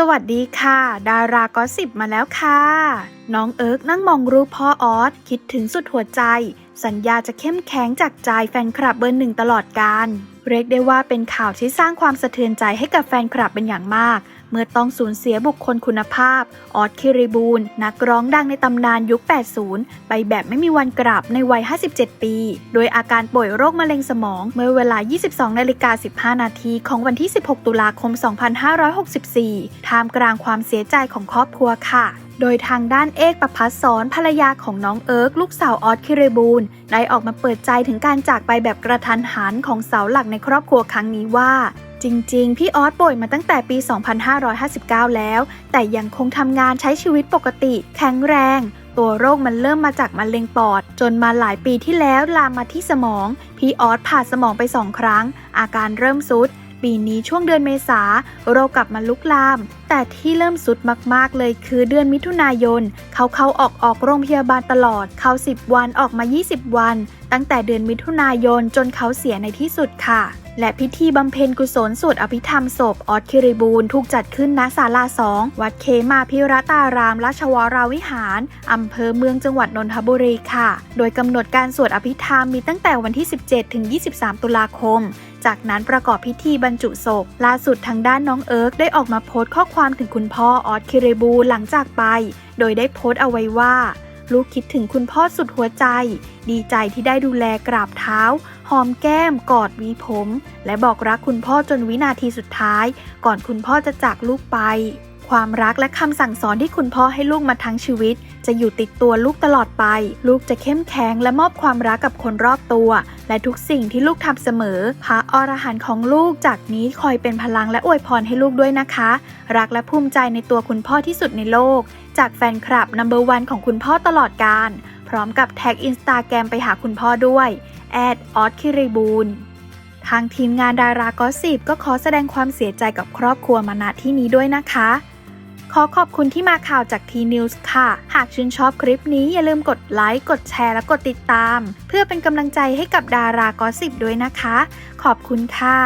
สวัสดีค่ะ ดารากอสิบมาแล้วค่ะ น้องเอิร์กนั่งมองรูปพ่อออสคิดถึงสุดหัวใจ สัญญาจะเข้มแข็งจากใจแฟนคลับเบอร์หนึ่งตลอดการ เรียกได้ว่าเป็นข่าวที่สร้างความสะเทือนใจให้กับแฟนคลับเป็นอย่างมาก เมื่อต้องสูญเสียบุคคลคุณภาพ ออสคิริบูลนักร้องดังในตำนานยุค 80 ไปแบบไม่มีวันกลับในวัย 57 ปี โดยอาการป่วยโรคมะเร็งสมอง เมื่อเวลา 22นาฬิกา15 นาทีของวันที่ 16 ตุลาคม 2564 ท่ามกลางความเสียใจของครอบครัวค่ะโดยทางด้านเอกประพัฒสอนภรรยาของน้องเอิร์กลูกสาวออสคิริบูลได้ออกมาเปิดใจถึงการจากไปแบบกระทันหันของเสาหลักในครอบครัวครั้งนี้ว่า จริงๆ พี่ออสป่วยมาตั้งแต่ปี 2559 แล้ว แต่ยังคงทำงานใช้ชีวิตปกติ แข็งแรง ตัวโรคมันเริ่มมาจากมะเร็งปอด จนมาหลายปีที่แล้วลามมาที่สมอง พี่ออสผ่าสมองไปสองครั้ง อาการเริ่มซุด ปีนี้ช่วงเดือนเมษาโรคกลับมาลุกลาม แต่ที่เริ่มสุดมากๆเลยคือเดือนมิถุนายน เขาเข้าออกออกโรงพยาบาลตลอด เข้า 10 วันออกมา 20 วัน ตั้งแต่เดือนมิถุนายนจนเขาเสียในที่สุดค่ะ และพิธีบำเพ็ญกุศลสวดอภิธรรมศพออสคิริบูลถูกจัดขึ้นณศาลาสองวัดเคมาพิรตารามราชวราวิหาร อำเภอเมืองจังหวัดนนทบุรีค่ะ โดยกำหนดการสวดอภิธรรมมีตั้งแต่วันที่ 17 ถึง 23 ตุลาคมจากนั้นประกอบพิธีบรรจุศพ ล่าสุดทางด้านน้องเอิร์กได้ออกมาโพสต์ข้อความถึงคุณพ่อออสคิริบูลหลังจากไป โดยได้โพสต์เอาไว้ว่า ลูกคิดถึงคุณพ่อสุดหัวใจ ดีใจที่ได้ดูแลกราบเท้า หอมแก้ม กอดวีผม และบอกรักคุณพ่อจนวินาทีสุดท้าย ก่อนคุณพ่อจะจากลูกไป ความรักและคำสั่งสอนที่คุณพ่อให้ลูกมาทั้งชีวิต จะอยู่ติดตัวลูกตลอดไป ลูกจะเข้มแข็งและมอบความรักกับคนรอบตัว และทุกสิ่งที่ลูกทำเสมอ พระอรหันต์ของลูกจากนี้คอยเป็นพลังและอวยพรให้ลูกด้วยนะคะ รักและภูมิใจในตัวคุณพ่อที่สุดในโลก จากแฟนคลับนัมเบอร์วันของคุณพ่อตลอดการ พร้อมกับแท็กอินสตาแกรมไปหาคุณพ่อด้วยแอดออสคิริบูลทางทีมงานดารากอสิบก็ขอแสดงความเสียใจกับครอบครัวมาณที่นี้ด้วยนะคะ ขอขอบคุณที่มาข่าวจากทีนิวส์ค่ะ หากชื่นชอบคลิปนี้อย่าลืมกดไลค์ กดแชร์ และกดติดตาม เพื่อเป็นกำลังใจให้กับดารากอสิบด้วยนะคะ ขอบคุณค่ะ